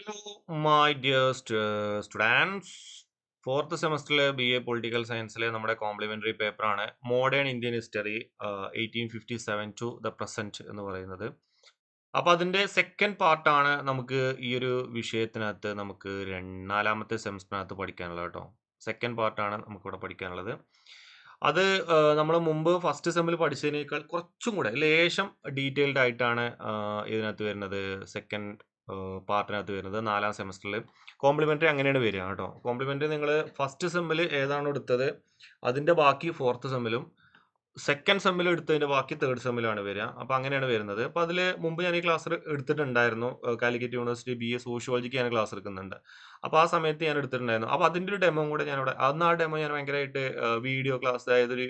Hello my dear students fourth സെമസ്റ്ററിലെ B A political സയൻസിലെ നമ്മുടെ complementary പേപ്പറാണ് modern Indian history eighteen fifty seven to the present എന്ന് പറയുന്നത്. അപ്പോൾ അതിന്റെ സെക്കൻഡ് പാർട്ടാണ് നമുക്ക് ഈ ഒരു വിഷയത്തിനകത്ത് നമുക്ക് രണ്ടാലാമത്തെ സെമസ്റ്ററിനകത്ത് പഠിക്കാനുള്ളത് കേട്ടോ. സെക്കൻഡ് പാർട്ടാണ് നമുക്കിവിടെ പഠിക്കാനുള്ളത്. അത് നമ്മൾ മുമ്പ് ഫസ്റ്റ് സെമ്മിൽ പഠിച്ചതിനേക്കാൾ കുറച്ചും കൂടെ ലേശം ഡീറ്റെയിൽഡ് ആയിട്ടാണ് ആ, ഇതിനകത്ത് വരുന്നത് സെക്കൻഡ് പാർട്ടിനകത്ത് വരുന്നത് നാലാം സെമസ്റ്ററിൽ കോംപ്ലിമെന്ററി അങ്ങനെയാണ് വരിക കേട്ടോ. കോംപ്ലിമെന്ററി നിങ്ങൾ ഫസ്റ്റ് സെമ്മിൽ ഏതാണോ എടുത്തത് അതിന്റെ ബാക്കി ഫോർത്ത് സെമ്മിലും സെക്കൻഡ് സെമ്മിൽ എടുത്തതിന്റെ ബാക്കി തേർഡ് സെമ്മിലാണ് വരിക. അപ്പോൾ അങ്ങനെയാണ് വരുന്നത്. അപ്പോൾ അതിൽ മുമ്പ് ഞാൻ ഈ ക്ലാസ് എടുത്തിട്ടുണ്ടായിരുന്നു കാലിക്കറ്റ് യൂണിവേഴ്സിറ്റി ബി എ സോഷ്യോളജിക്ക് ഞാൻ ക്ലാസ് എടുക്കുന്നുണ്ട്. അപ്പോൾ ആ സമയത്ത് ഞാൻ എടുത്തിട്ടുണ്ടായിരുന്നു. അപ്പോൾ അതിന്റെ ഒരു ഡെമോ കൂടെ ഞാനിവിടെ അന്ന് ആ ഡെമോ ഞാൻ ഭയങ്കരമായിട്ട് വീഡിയോ ക്ലാസ് അതായത് ഒരു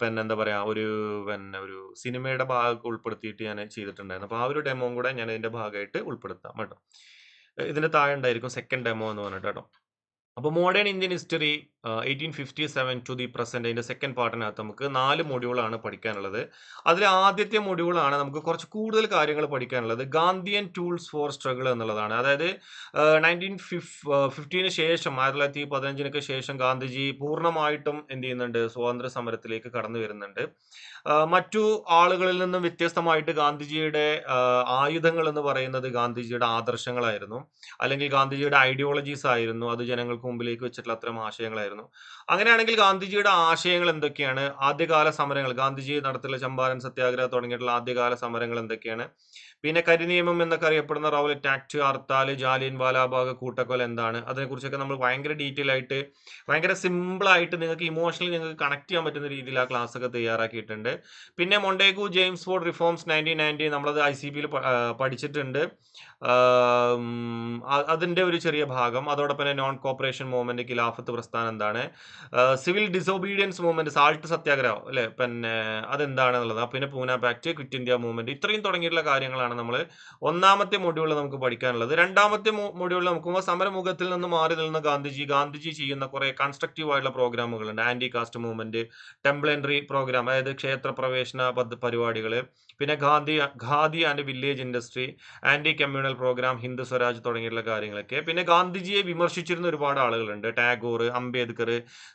പിന്നെ എന്താ പറയുക ഒരു പിന്നെ ഒരു സിനിമയുടെ ഭാഗമൊക്കെ ഉൾപ്പെടുത്തിയിട്ട് ഞാൻ ചെയ്തിട്ടുണ്ടായിരുന്നു. അപ്പോൾ ആ ഒരു ഡെമോ കൂടെ ഞാൻ ഇതിന്റെ ഭാഗമായിട്ട് ഉൾപ്പെടുത്താം കേട്ടോ. ഇതിന്റെ താഴെ ഉണ്ടായിരിക്കും സെക്കൻഡ് ഡെമോ എന്ന് പറഞ്ഞിട്ട് കേട്ടോ. അപ്പോൾ modern Indian history eighteen fifty seven to the present അതിന്റെ സെക്കൻഡ് പാർട്ടിനകത്ത് നമുക്ക് നാല് മൊഡ്യൂളാണ് പഠിക്കാനുള്ളത്. അതിൽ ആദ്യത്തെ മൊഡ്യൂളാണ് നമുക്ക് കുറച്ച് കൂടുതൽ കാര്യങ്ങൾ പഠിക്കാനുള്ളത്. ഗാന്ധിയൻ ടൂൾസ് ഫോർ സ്ട്രഗിൾ എന്നുള്ളതാണ്. അതായത് നയന്റീൻ ഫിഫ് ഫിഫ്റ്റീന് ശേഷം ആയിരത്തി തൊള്ളായിരത്തി പതിനഞ്ചിനൊക്കെ ശേഷം ഗാന്ധിജി പൂർണമായിട്ടും എന്ത് ചെയ്യുന്നുണ്ട്? സ്വാതന്ത്ര്യ സമരത്തിലേക്ക് കടന്നു വരുന്നുണ്ട്. മറ്റു ആളുകളിൽ നിന്നും വ്യത്യസ്തമായിട്ട് ഗാന്ധിജിയുടെ ആയുധങ്ങൾ എന്ന് പറയുന്നത് ഗാന്ധിജിയുടെ ആദർശങ്ങളായിരുന്നു. അല്ലെങ്കിൽ ഗാന്ധിജിയുടെ ഐഡിയോളജീസ് ആയിരുന്നു. അത് ജനങ്ങൾക്ക് മുമ്പിലേക്ക് വെച്ചിട്ടുള്ള അത്തരം ആശയങ്ങളായിരുന്നു. അങ്ങനെയാണെങ്കിൽ ഗാന്ധിജിയുടെ ആശയങ്ങൾ എന്തൊക്കെയാണ്? ആദ്യകാല സമരങ്ങൾ ഗാന്ധിജി നടത്തിയുള്ള ചമ്പാരൻ സത്യാഗ്രഹം തുടങ്ങിയിട്ടുള്ള ആദ്യകാല സമരങ്ങൾ എന്തൊക്കെയാണ്? പിന്നെ കരിനിയമം എന്നൊക്കെ അറിയപ്പെടുന്ന റൗലറ്റ് ആക്ട് ഹർത്താൽ ജാലിയൻ വാലാബാഗ് കൂട്ടക്കൊല എന്താണ്? അതിനെക്കുറിച്ചൊക്കെ നമ്മൾ ഭയങ്കര ഡീറ്റെയിൽ ആയിട്ട് ഭയങ്കര സിമ്പിളായിട്ട് നിങ്ങൾക്ക് ഇമോഷണലി നിങ്ങൾക്ക് കണക്ട് ചെയ്യാൻ പറ്റുന്ന രീതിയിൽ ആ ക്ലാസ് ഒക്കെ തയ്യാറാക്കിയിട്ടുണ്ട്. പിന്നെ Montagu Chelmsford reforms nineteen ninety നമ്മളത് ഐ സി ബിയിൽ പഠിച്ചിട്ടുണ്ട്. അതിന്റെ ഒരു ചെറിയ ഭാഗം. അതോടൊപ്പം നോൺ കോപ്പറേഷൻ മൂവ്മെന്റ് ഖിലാഫത്ത് പ്രസ്ഥാനം എന്താണ്? സിവിൽ ഡിസോബീഡിയൻസ് മൂവ്മെന്റ് സാൾട്ട് സത്യാഗ്രഹം അല്ലെ? പിന്നെ അതെന്താണെന്നുള്ളത്. പിന്നെ Poona pact quit India movement ഇത്രയും തുടങ്ങിയിട്ടുള്ള കാര്യങ്ങളാണ് നമ്മൾ ഒന്നാമത്തെ മൊഡ്യൂളിൽ നമുക്ക് പഠിക്കാനുള്ളത്. രണ്ടാമത്തെ മൊഡ്യൂളിൽ നമുക്ക് സമരമുഖത്തിൽ നിന്ന് മാറി നിന്ന് ഗാന്ധിജി ഗാന്ധിജി ചെയ്യുന്ന കുറെ കൺസ്ട്രക്റ്റീവ് ആയിട്ടുള്ള പ്രോഗ്രാമുകളുണ്ട്. Anti caste movement temple entry programme അതായത് ക്ഷേത്ര പ്രവേശന പരിപാടികൾ പിന്നെ Gandhi khadi and village industry anti communal programme Hindu Swaraj തുടങ്ങിയിട്ടുള്ള കാര്യങ്ങളൊക്കെ. പിന്നെ ഗാന്ധിജിയെ വിമർശിച്ചിരുന്ന ഒരുപാട് ആളുകളുണ്ട്. ടാഗോർ അംബേദ്കർ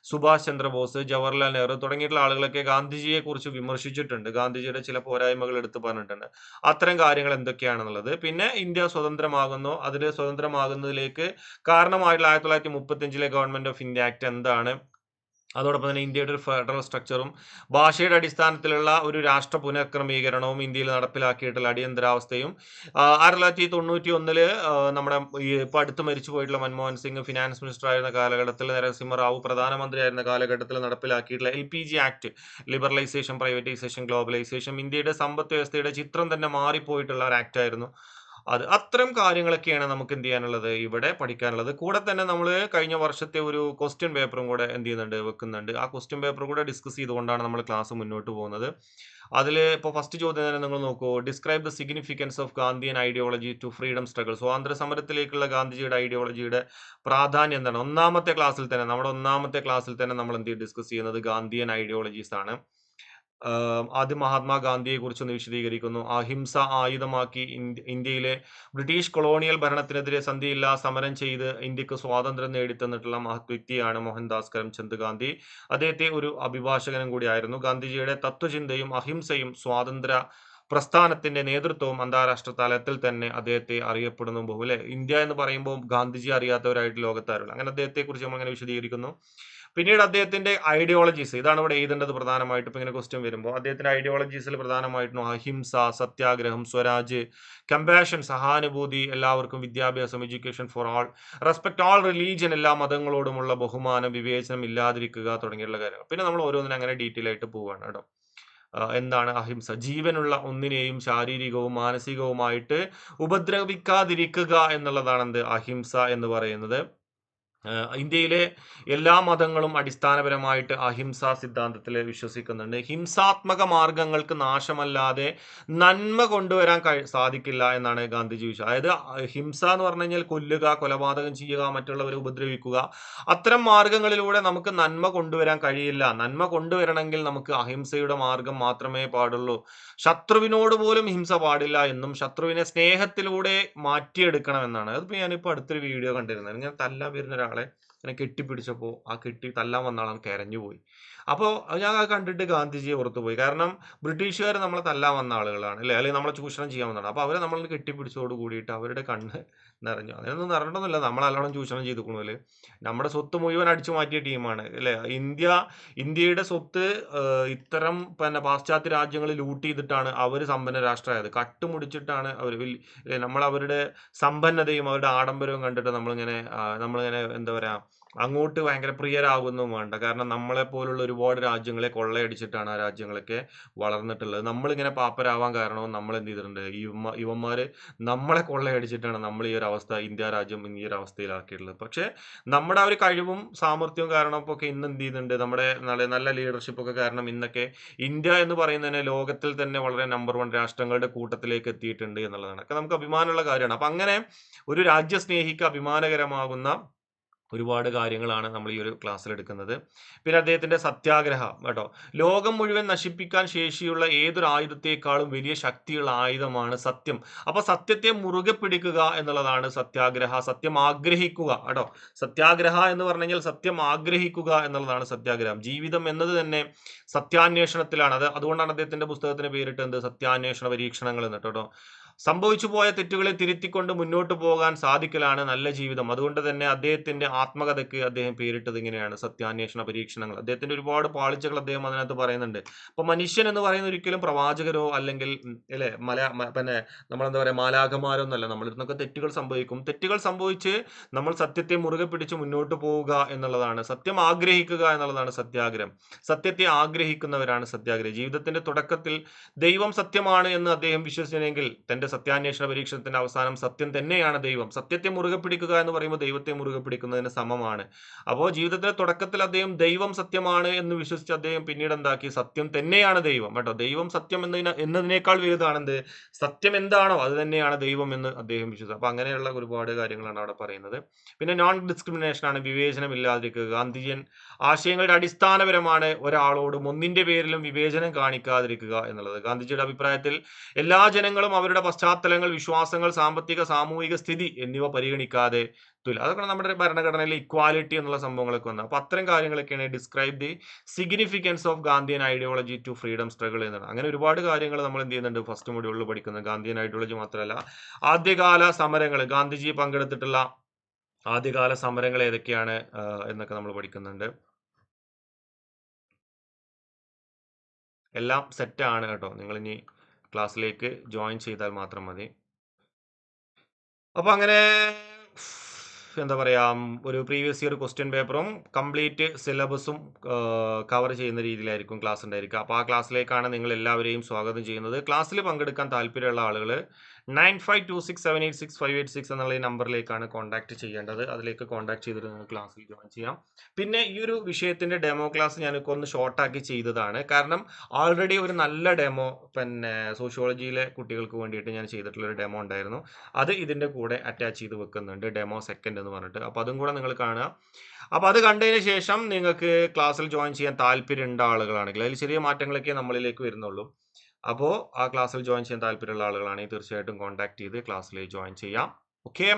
സുഭാഷ് ചന്ദ്രബോസ് ജവഹർലാൽ നെഹ്റു തുടങ്ങിയിട്ടുള്ള ആളുകളൊക്കെ ഗാന്ധിജിയെ കുറിച്ച് വിമർശിച്ചിട്ടുണ്ട്. ഗാന്ധിജിയുടെ ചില പോരായ്മകൾ എടുത്തു പറഞ്ഞിട്ടുണ്ട്. അത്തരം കാര്യങ്ങൾ എന്തൊക്കെയാണെന്നുള്ളത്. പിന്നെ ഇന്ത്യ സ്വതന്ത്രമാകുന്നു. അതിൽ സ്വതന്ത്രമാകുന്നതിലേക്ക് കാരണമായിട്ടുള്ള ആയിരത്തി തൊള്ളായിരത്തി മുപ്പത്തി അഞ്ചിലെ ഗവൺമെന്റ് ഓഫ് ഇന്ത്യ ആക്ട് എന്താണ്? അതോടൊപ്പം തന്നെ ഇന്ത്യയുടെ ഒരു ഫെഡറൽ സ്ട്രക്ചറും ഭാഷയുടെ അടിസ്ഥാനത്തിലുള്ള ഒരു രാഷ്ട്ര പുനഃക്രമീകരണവും ഇന്ത്യയിൽ നടപ്പിലാക്കിയിട്ടുള്ള അടിയന്തരാവസ്ഥയും ആയിരത്തി തൊള്ളായിരത്തി തൊണ്ണൂറ്റി ഒന്നിൽ നമ്മുടെ ഇപ്പോൾ ഇപ്പൊ അടുത്ത് മരിച്ചു പോയിട്ടുള്ള മൻമോഹൻ സിംഗ് ഫിനാൻസ് മിനിസ്റ്റർ ആയിരുന്ന കാലഘട്ടത്തിൽ നരസിംഹറാവു പ്രധാനമന്ത്രിയായിരുന്ന കാലഘട്ടത്തിൽ നടപ്പിലാക്കിയിട്ടുള്ള L P G Act liberalisation privatisation globalisation ഇന്ത്യയുടെ സമ്പദ് വ്യവസ്ഥയുടെ ചിത്രം തന്നെ മാറിപ്പോയിട്ടുള്ള ഒരു ആക്ട് ആയിരുന്നു. അത് അത്തരം കാര്യങ്ങളൊക്കെയാണ് നമുക്ക് എന്ത് ചെയ്യാനുള്ളത് ഇവിടെ പഠിക്കാനുള്ളത്. കൂടെ തന്നെ നമ്മൾ കഴിഞ്ഞ വർഷത്തെ ഒരു ക്വസ്റ്റ്യൻ പേപ്പറും കൂടെ എന്ത് ചെയ്യുന്നുണ്ട് വെക്കുന്നുണ്ട്. ആ ക്വസ്റ്റ്യൻ പേപ്പർ കൂടെ ഡിസ്കസ് ചെയ്തുകൊണ്ടാണ് നമ്മൾ ക്ലാസ് മുന്നോട്ട് പോകുന്നത്. അതിൽ ഇപ്പോൾ ഫസ്റ്റ് ചോദ്യം തന്നെ നിങ്ങൾ നോക്കൂ. Describe the significance of Gandhian ideology to freedom struggle സ്വാതന്ത്ര്യ സമരത്തിലേക്കുള്ള ഗാന്ധിജിയുടെ ഐഡിയോളജിയുടെ പ്രാധാന്യം എന്താണ്? ഒന്നാമത്തെ ക്ലാസ്സിൽ തന്നെ നമ്മുടെ ഒന്നാമത്തെ ക്ലാസ്സിൽ തന്നെ നമ്മൾ എന്ത് ഡിസ്കസ് ചെയ്യുന്നത് ഗാന്ധിയൻ ഐഡിയോളജീസ് ആണ്. ആദ്യം മഹാത്മാഗാന്ധിയെ കുറിച്ചൊന്ന് വിശദീകരിക്കുന്നു. അഹിംസ ആയുധമാക്കി ഇന്ത്യ- ഇന്ത്യയിലെ ബ്രിട്ടീഷ് കൊളോണിയൽ ഭരണത്തിനെതിരെ സന്ധിയില്ല സമരം ചെയ്ത് ഇന്ത്യയ്ക്ക് സ്വാതന്ത്ര്യം നേടിത്തന്നിട്ടുള്ള മഹത് വ്യക്തിയാണ് മോഹൻദാസ് കരംചന്ദ് ഗാന്ധി അദ്ദേഹത്തെ ഒരു അഭിഭാഷകനും കൂടിയായിരുന്നു. ഗാന്ധിജിയുടെ തത്വചിന്തയും അഹിംസയും സ്വാതന്ത്ര്യ പ്രസ്ഥാനത്തിന്റെ നേതൃത്വവും അന്താരാഷ്ട്ര തലത്തിൽ തന്നെ അദ്ദേഹത്തെ അറിയപ്പെടുന്നു ബഹു അല്ലെ ഇന്ത്യ എന്ന് പറയുമ്പോൾ ഗാന്ധിജി അറിയാത്തവരായിട്ട് ലോകത്താരുള്ളൂ അങ്ങനെ അദ്ദേഹത്തെ കുറിച്ച് നമ്മൾ അങ്ങനെ വിശദീകരിക്കുന്നു. പിന്നീട് അദ്ദേഹത്തിന്റെ ഐഡിയോളജീസ് ഇതാണ് ഇവിടെ എഴുതേണ്ടത് പ്രധാനമായിട്ടും. ഇങ്ങനെ ക്വസ്റ്റ്യൻ വരുമ്പോൾ അദ്ദേഹത്തിന്റെ ഐഡിയോളജീസിൽ പ്രധാനമായിട്ടും അഹിംസ സത്യാഗ്രഹം സ്വരാജ് കമ്പാഷൻ സഹാനുഭൂതി എല്ലാവർക്കും വിദ്യാഭ്യാസം education for all respect all religion എല്ലാ മതങ്ങളോടുമുള്ള ബഹുമാനം വിവേചനം ഇല്ലാതിരിക്കുക തുടങ്ങിയുള്ള കാര്യങ്ങൾ. പിന്നെ നമ്മൾ ഓരോന്നിനും അങ്ങനെ ഡീറ്റെയിൽ ആയിട്ട് പോവുകയാണ് കേട്ടോ. എന്താണ് അഹിംസ? ജീവനുള്ള ഒന്നിനെയും ശാരീരികവും മാനസികവുമായിട്ട് ഉപദ്രവിക്കാതിരിക്കുക എന്നുള്ളതാണ് എന്ത് അഹിംസ എന്ന് പറയുന്നത്. ഇന്ത്യയിലെ എല്ലാ മതങ്ങളും അടിസ്ഥാനപരമായിട്ട് അഹിംസാ സിദ്ധാന്തത്തിൽ വിശ്വസിക്കുന്നുണ്ട്. ഹിംസാത്മക മാർഗങ്ങൾക്ക് നാശമല്ലാതെ നന്മ കൊണ്ടുവരാൻ സാധിക്കില്ല എന്നാണ് ഗാന്ധിജി വിശ്വസിച്ചത് അതായത് ഹിംസ എന്ന് പറഞ്ഞു കഴിഞ്ഞാൽ കൊല്ലുക കൊലപാതകം ചെയ്യുക മറ്റുള്ളവരെ ഉപദ്രവിക്കുക. അത്തരം മാർഗങ്ങളിലൂടെ നമുക്ക് നന്മ കൊണ്ടുവരാൻ കഴിയില്ല. നന്മ കൊണ്ടുവരണമെങ്കിൽ നമുക്ക് അഹിംസയുടെ മാർഗം മാത്രമേ പാടുള്ളൂ. ശത്രുവിനോട് പോലും ഹിംസ പാടില്ല എന്നും ശത്രുവിനെ സ്നേഹത്തിലൂടെ മാറ്റിയെടുക്കണം എന്നാണ്. അതിപ്പോൾ ഞാനിപ്പോൾ അടുത്തൊരു വീഡിയോ കണ്ടിരുന്നത്. ഇങ്ങനെ തല്ല വരുന്ന ഒരാളെ ഇങ്ങനെ കെട്ടിപ്പിടിച്ചപ്പോൾ ആ കെട്ടി തല്ലാൻ വന്ന ആളാണ് കരഞ്ഞു പോയി അപ്പോൾ ഞാൻ അത് കണ്ടിട്ട് ഓർത്തു പോയി കാരണം ബ്രിട്ടീഷുകാർ നമ്മളെ തല്ലാൻ വന്ന ആളുകളാണ് അല്ലേ? അല്ലെങ്കിൽ നമ്മളെ ചൂഷണം ചെയ്യാൻ വന്നതാണ്. അപ്പോൾ അവരെ നമ്മൾ കെട്ടിപ്പിടിച്ചോട് കൂടിയിട്ട് അവരുടെ കണ്ണ് നിറഞ്ഞു. അതിനൊന്നും നിറഞ്ഞൊന്നുമില്ല. നമ്മൾ നല്ലോണം ചൂഷണം ചെയ്തുക്കണല്ലേ നമ്മുടെ സ്വത്ത് മുഴുവൻ അടിച്ചു മാറ്റിയ ടീമാണ് അല്ലേ? ഇന്ത്യ ഇന്ത്യയുടെ സ്വത്ത് ഇത്തരം പിന്നെ പാശ്ചാത്യ രാജ്യങ്ങളിൽ ലൂട്ട് ചെയ്തിട്ടാണ് അവർ സമ്പന്ന രാഷ്ട്രമായത്. കട്ടുമുടിച്ചിട്ടാണ് അവർ നമ്മൾ അവരുടെ സമ്പന്നതയും അവരുടെ ആഡംബരവും കണ്ടിട്ട് നമ്മളിങ്ങനെ നമ്മളിങ്ങനെ എന്താ പറയാ അങ്ങോട്ട് ഭയങ്കര പ്രിയരാകുന്നതും വേണ്ട. കാരണം നമ്മളെ പോലുള്ള ഒരുപാട് രാജ്യങ്ങളെ കൊള്ളയടിച്ചിട്ടാണ് ആ രാജ്യങ്ങളൊക്കെ വളർന്നിട്ടുള്ളത്. നമ്മളിങ്ങനെ പാപ്പരാവാൻ കാരണവും നമ്മൾ എന്ത് ചെയ്തിട്ടുണ്ട് ഇവന്മാ നമ്മളെ കൊള്ളയടിച്ചിട്ടാണ് നമ്മൾ ഈ ഒരു അവസ്ഥ ഇന്ത്യ രാജ്യം ഈ ഒരു അവസ്ഥയിലാക്കിയിട്ടുള്ളത്. പക്ഷേ നമ്മുടെ ആ ഒരു കഴിവും സാമർഥ്യവും കാരണം ഒക്കെ ഇന്ന് എന്ത് ചെയ്യുന്നുണ്ട് നമ്മുടെ നല്ല നല്ല ലീഡർഷിപ്പ് ഒക്കെ കാരണം ഇന്നൊക്കെ ഇന്ത്യ എന്ന് പറയുന്നതിന് ലോകത്തിൽ തന്നെ വളരെ നമ്പർ വൺ രാഷ്ട്രങ്ങളുടെ കൂട്ടത്തിലേക്ക് എത്തിയിട്ടുണ്ട് എന്നുള്ളതാണ്. ഒക്കെ നമുക്ക് അഭിമാനമുള്ള കാര്യമാണ്. അപ്പം അങ്ങനെ ഒരു രാജ്യസ്നേഹിക്ക് അഭിമാനകരമാകുന്ന ഒരുപാട് കാര്യങ്ങളാണ് നമ്മൾ ഈ ഒരു ക്ലാസ്സിൽ എടുക്കുന്നത്. പിന്നെ അദ്ദേഹത്തിന്റെ സത്യാഗ്രഹം കേട്ടോ. ലോകം മുഴുവൻ നശിപ്പിക്കാൻ ശേഷിയുള്ള ഏതൊരു ആയുധത്തെക്കാളും വലിയ ശക്തിയുള്ള ആയുധമാണ് സത്യം. അപ്പൊ സത്യത്തെ മുറുകെ പിടിക്കുക എന്നുള്ളതാണ് സത്യാഗ്രഹ സത്യം ആഗ്രഹിക്കുക കേട്ടോ. സത്യാഗ്രഹ എന്ന് പറഞ്ഞാൽ സത്യം ആഗ്രഹിക്കുക എന്നുള്ളതാണ് സത്യാഗ്രഹം. ജീവിതം എന്നത് തന്നെ സത്യാന്വേഷണത്തിലാണ്. അത് അതുകൊണ്ടാണ് അദ്ദേഹത്തിന്റെ പുസ്തകത്തിന് പേരിട്ട് എന്ത്? സത്യാന്വേഷണ പരീക്ഷണങ്ങൾ എന്നിട്ട് സംഭവിച്ചു പോയ തെറ്റുകളെ തിരുത്തിക്കൊണ്ട് മുന്നോട്ട് പോകാൻ സാധിക്കലാണ് നല്ല ജീവിതം. അതുകൊണ്ട് തന്നെ അദ്ദേഹത്തിന്റെ ആത്മകഥയ്ക്ക് അദ്ദേഹം പേരിട്ടത് ഇങ്ങനെയാണ്. സത്യാന്വേഷണ പരീക്ഷണങ്ങൾ. അദ്ദേഹത്തിന്റെ ഒരുപാട് പാളിച്ചകൾ അദ്ദേഹം അതിനകത്ത് പറയുന്നുണ്ട്. അപ്പൊ മനുഷ്യൻ എന്ന് പറയുന്ന ഒരിക്കലും പ്രവാചകരോ അല്ലെങ്കിൽ അല്ലെ മല പിന്നെ നമ്മളെന്താ പറയാ മാലാഖമാരോ എന്നല്ല നമ്മളിരുന്നൊക്കെ തെറ്റുകൾ സംഭവിക്കും. തെറ്റുകൾ സംഭവിച്ച് നമ്മൾ സത്യത്തെ മുറുകെ പിടിച്ച് മുന്നോട്ട് പോവുക എന്നുള്ളതാണ്. സത്യം ആഗ്രഹിക്കുക എന്നുള്ളതാണ് സത്യാഗ്രഹം. സത്യത്തെ ആഗ്രഹിക്കുന്നവരാണ് സത്യാഗ്രഹം. ജീവിതത്തിന്റെ തുടക്കത്തിൽ ദൈവം സത്യമാണ് എന്ന് അദ്ദേഹം വിശ്വസിച്ചെങ്കിൽ തന്റെ സത്യാന്വേഷണ പരീക്ഷണത്തിന്റെ അവസാനം സത്യം തന്നെയാണ് ദൈവം. സത്യത്തെ മുറുകെ പിടിക്കുക എന്ന് പറയുമ്പോൾ ദൈവത്തെ മുറുകെ പിടിക്കുന്നതിന് സമമാണ്. അപ്പോൾ ജീവിതത്തിലെ തുടക്കത്തിൽ അദ്ദേഹം ദൈവം സത്യമാണ് എന്ന് വിശ്വസിച്ച് അദ്ദേഹം പിന്നീട് എന്താക്കി? സത്യം തന്നെയാണ് ദൈവം കേട്ടോ. ദൈവം സത്യം എന്നതിന് എന്നതിനേക്കാൾ വലുതാണെന്ത്? സത്യം എന്താണോ അത് തന്നെയാണ് ദൈവം എന്ന് അദ്ദേഹം വിശ്വസിച്ചു. അപ്പൊ അങ്ങനെയുള്ള ഒരുപാട് കാര്യങ്ങളാണ് അവിടെ പറയുന്നത്. പിന്നെ നോൺ ഡിസ്ക്രിമിനേഷൻ ആണ് വിവേചനം ഇല്ലാതിരിക്കുക. ഗാന്ധിജിയൻ ആശയങ്ങളുടെ അടിസ്ഥാനപരമാണ് ഒരാളോടും ഒന്നിന്റെ പേരിലും വിവേചനം കാണിക്കാതിരിക്കുക എന്നുള്ളത്. ഗാന്ധിജിയുടെ അഭിപ്രായത്തിൽ എല്ലാ ജനങ്ങളും അവരുടെ പശ്ചാത്തലങ്ങൾ വിശ്വാസങ്ങൾ സാമ്പത്തിക സാമൂഹിക സ്ഥിതി എന്നിവ പരിഗണിക്കാതെ തുല്യ അതൊക്കെ നമ്മുടെ ഭരണഘടനയിൽ ഇക്വാലിറ്റി എന്നുള്ള സംഭവങ്ങളൊക്കെ വന്നത് അപ്പൊ അത്തരം കാര്യങ്ങളൊക്കെയാണ് describe the significance of Gandhian ideology to freedom struggle എന്നാണ് അങ്ങനെ ഒരുപാട് കാര്യങ്ങൾ നമ്മൾ എന്ത് ചെയ്യുന്നുണ്ട്? ഫസ്റ്റ് മൊഡ്യൂളിൽ പഠിക്കുന്നത്. ഗാന്ധിയൻ ഐഡിയോളജി മാത്രമല്ല ആദ്യകാല സമരങ്ങൾ ഗാന്ധിജി പങ്കെടുത്തിട്ടുള്ള ആദ്യകാല സമരങ്ങൾ ഏതൊക്കെയാണ് എന്നൊക്കെ നമ്മൾ പഠിക്കുന്നുണ്ട്. എല്ലാം സെറ്റാണ് കേട്ടോ. നിങ്ങൾ ഇനി ക്ലാസ്സിലേക്ക് ജോയിൻ ചെയ്താൽ മാത്രം മതി. അപ്പോൾ അങ്ങനെ എന്താ പറയുക ഒരു പ്രീവിയസ് ഇയർ ക്വസ്റ്റ്യൻ പേപ്പറും കംപ്ലീറ്റ് സിലബസും കവർ ചെയ്യുന്ന രീതിയിലായിരിക്കും ക്ലാസ് ഉണ്ടായിരിക്കുക അപ്പോൾ ആ ക്ലാസ്സിലേക്കാണ് നിങ്ങൾ എല്ലാവരെയും സ്വാഗതം ചെയ്യുന്നത്. ക്ലാസ്സിൽ പങ്കെടുക്കാൻ താല്പര്യമുള്ള ആളുകൾ nine five two six seven eight six five eight six എന്നുള്ള ഈ നമ്പറിലേക്കാണ് കോൺടാക്ട് ചെയ്യേണ്ടത്. അതിലേക്ക് കോൺടാക്ട് ചെയ്തിട്ട് നിങ്ങൾക്ക് ക്ലാസ്സിൽ ജോയിൻ ചെയ്യാം. പിന്നെ ഈ ഒരു വിഷയത്തിന്റെ ഡെമോ ക്ലാസ് ഞാനൊക്കെ ഒന്ന് ഷോർട്ടാക്കി ചെയ്തതാണ്. കാരണം ഓൾറെഡി ഒരു നല്ല ഡെമോ പിന്നെ സോഷ്യോളജിയിലെ കുട്ടികൾക്ക് വേണ്ടിയിട്ട് ഞാൻ ചെയ്തിട്ടുള്ള ഒരു ഡെമോ ഉണ്ടായിരുന്നു. അത് ഇതിന്റെ കൂടെ അറ്റാച്ച് ചെയ്ത് വെക്കുന്നുണ്ട്. ഡെമോ സെക്കൻഡ് എന്ന് പറഞ്ഞിട്ട്. അപ്പോൾ അതും കൂടെ നിങ്ങൾ കാണുക. അപ്പോൾ അത് കണ്ടതിന് ശേഷം നിങ്ങൾക്ക് ക്ലാസ്സിൽ ജോയിൻ ചെയ്യാൻ താല്പര്യമുണ്ട ആളുകളാണെങ്കിൽ അതിൽ ചെറിയ മാറ്റങ്ങളൊക്കെ നമ്മളിലേക്ക് വരുന്നുള്ളൂ. അപ്പോൾ ആ ക്ലാസ്സിൽ ജോയിൻ ചെയ്യാൻ താല്പര്യമുള്ള ആളുകളാണെങ്കിൽ തീർച്ചയായിട്ടും കോൺടാക്ട് ചെയ്ത് ക്ലാസ്സിൽ ജോയിൻ ചെയ്യാം. ഓക്കെ